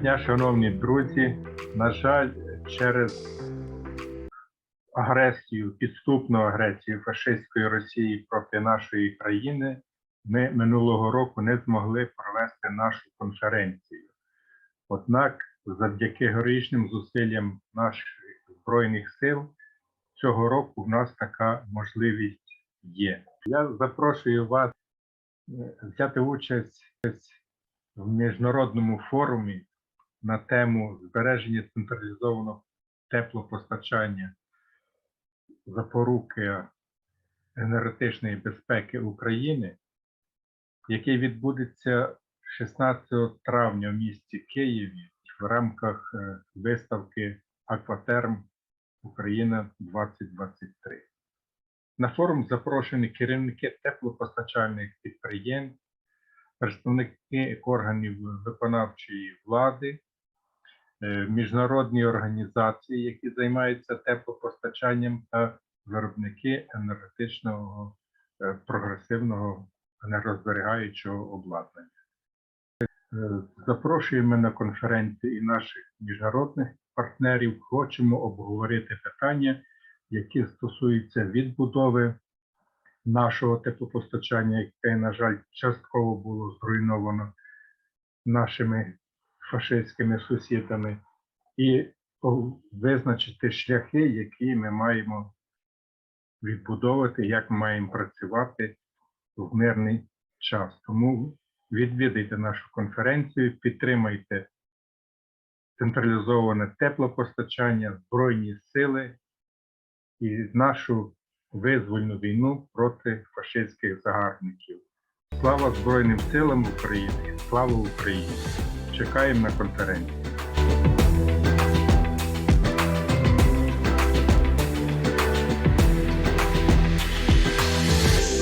дня, шановні друзі. На жаль, через агресію, підступну агресію фашистської Росії проти нашої країни, ми минулого року не змогли провести нашу конференцію. Однак, завдяки героїчним зусиллям наших збройних сил, цього року в нас така можливість є. Я запрошую вас е, взяти участь в міжнародному форумі на тему збереження централізованого теплопостачання, запоруки енергетичної безпеки України, який відбудеться 16 травня в місті Києві в рамках е, виставки Акватерм Україна 2023. На форум запрошені керівники теплопостачальних підприємств, представники органів виконавчої влади, міжнародні організації, які займаються теплопостачанням, та виробники енергетичного е, прогресивного енергозберігаючого обладнання. Е, Запрошуємо на конференцію і наших міжнародних партнерів. Хочемо обговорити питання, які стосуються відбудови нашого теплопостачання, яке, на жаль, частково було зруйновано нашими фашистськими сусідами, і визначити шляхи, які ми маємо відбудовувати, як ми маємо працювати в мирний час. Тому відвідайте нашу конференцію, підтримайте централізоване теплопостачання, збройні сили і нашу визвольну війну проти фашистських загарбників. Слава Збройним силам України! Слава Україні! Чекаємо на конференцію.